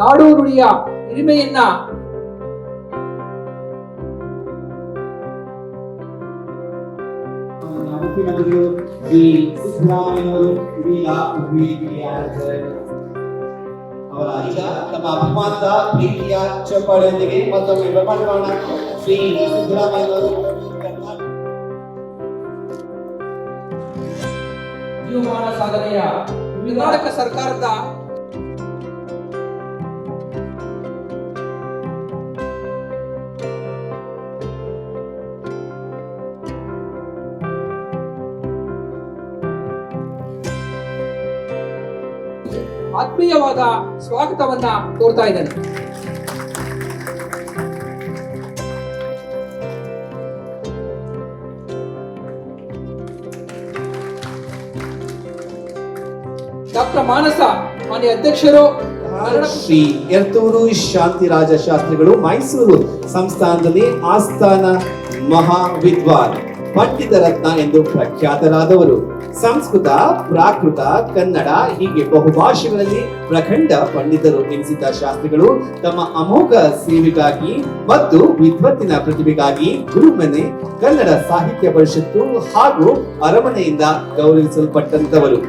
ನಾಡು ನುಡಿಯ ಹಿರಿಮೆಯನ್ನ ಅವರ ಅಭಿಮಾನದ ಶ್ರೀ ಸಾಧನೆಯ ವಿಧಾನಕ ಸರ್ಕಾರದ ಆತ್ಮೀಯವಾದ ಸ್ವಾಗತವನ್ನ ಕೋರ್ತಾ ಇದ್ದಾನೆ. ಡಾಕ್ಟರ್ ಮಾನಸ ಮಾನ್ಯ ಅಧ್ಯಕ್ಷರು ಶ್ರೀ ಎರ್ತೂರು ಶಾಂತಿರಾಜ ಶಾಸ್ತ್ರಿಗಳು ಮೈಸೂರು ಸಂಸ್ಥಾನದಲ್ಲಿ ಆಸ್ಥಾನ ಮಹಾ ವಿದ್ವಾನ್ ಪಂಡಿತ ರತ್ನ ಎಂದು ಪ್ರಖ್ಯಾತರಾದವರು. ಸಂಸ್ಕೃತ, ಪ್ರಾಕೃತ, ಕನ್ನಡ ಹೀಗೆ ಬಹುಭಾಷೆಗಳಲ್ಲಿ ಪ್ರಖಂಡ ಪಂಡಿತರು ಎನಿಸಿದ ಶಾಸ್ತ್ರಿಗಳು ತಮ್ಮ ಅಮೋಘ ಸೇವೆಗಾಗಿ ಮತ್ತು ವಿದ್ವತ್ತಿನ ಪ್ರತಿಭೆಗಾಗಿ ಗುರುಮನೆ, ಕನ್ನಡ ಸಾಹಿತ್ಯ ಪರಿಷತ್ತು ಹಾಗೂ ಅರಮನೆಯಿಂದ ಗೌರವಿಸಲ್ಪಟ್ಟಂತವರು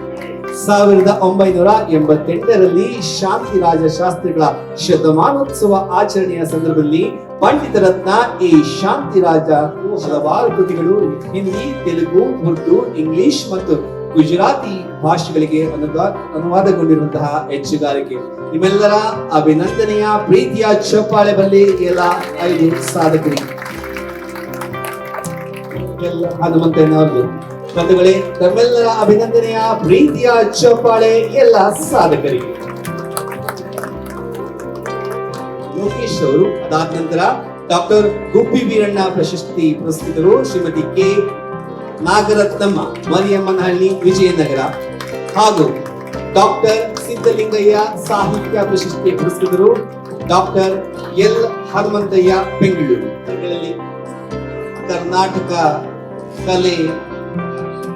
ಸಾವಿರದ ಒಂಬೈನೂರ ಎಂಬತ್ತೆಂಟರಲ್ಲಿ ಶಾಂತಿರಾಜ ಶಾಸ್ತ್ರಿಗಳ ಶತಮಾನೋತ್ಸವ ಆಚರಣೆಯ ಸಂದರ್ಭದಲ್ಲಿ ಪಂಡಿತ ರತ್ನ ಈ ಶಾಂತಿರಾಜ ಹಲವಾರು ಕೃತಿಗಳು ಹಿಂದಿ, ತೆಲುಗು, ಉರ್ದು, ಇಂಗ್ಲಿಷ್ ಮತ್ತು ಗುಜರಾತಿ ಭಾಷೆಗಳಿಗೆ ಅನುವಾದ ಅನುವಾದಗೊಂಡಿರುವಂತಹ ಹೆಚ್ಚುಗಾರಿಕೆ. ನಿಮ್ಮೆಲ್ಲರ ಅಭಿನಂದನೆಯ ಪ್ರೀತಿಯ ಚಪ್ಪಾಳೆ ಬಲ್ಲಿ ಎಲ್ಲ ಐದು ಸಾಧಕರಿಗೆ. ಹನುಮಂತ ಬಂಧುಗಳೇ ತಮ್ಮೆಲ್ಲರ ಅಭಿನಂದನೆಯ ಪ್ರೀತಿಯ ಚಪ್ಪಾಳೆ ಎಲ್ಲ ಸಾಧಕರಿಗೆ. ಲೋಕೇಶ್ ಅವರು, ಅದಾದ ನಂತರ ಡಾಕ್ಟರ್ ಗುಬ್ಬಿ ವೀರಣ್ಣ ಪ್ರಶಸ್ತಿ ಪುರಸ್ಕೃತರು ಶ್ರೀಮತಿ ಕೆ. ನಾಗರತ್ನಮ್ಮ, ಮರಿಯಮ್ಮನಹಳ್ಳಿ, ವಿಜಯನಗರ. ಹಾಗೂ ಡಾಕ್ಟರ್ ಸಿದ್ದಲಿಂಗಯ್ಯ ಸಾಹಿತ್ಯ ಪ್ರಶಸ್ತಿ ಪುರಸ್ಕೃತರು ಡಾಕ್ಟರ್ ಎಲ್. ಹನುಮಂತಯ್ಯ, ಬೆಂಗಳೂರು. ಕರ್ನಾಟಕ ಕಲೆ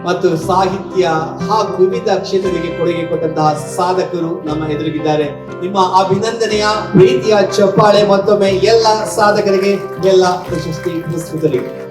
ಮತ್ತು ಸಾಹಿತ್ಯ ಹಾಗೂ ವಿವಿಧ ಕ್ಷೇತ್ರಗಳಿಗೆ ಕೊಡುಗೆ ಕೊಟ್ಟಂತಹ ಸಾಧಕರು ನಮ್ಮ ಎದುರಿಗಿದ್ದಾರೆ. ನಿಮ್ಮ ಅಭಿನಂದನೆಯ ಪ್ರೀತಿಯ ಚಪ್ಪಾಳೆ ಮತ್ತೊಮ್ಮೆ ಎಲ್ಲ ಸಾಧಕರಿಗೆ, ಎಲ್ಲ ಪ್ರಶಸ್ತಿ ಪುರಸ್ಕೃತರಿಗೆ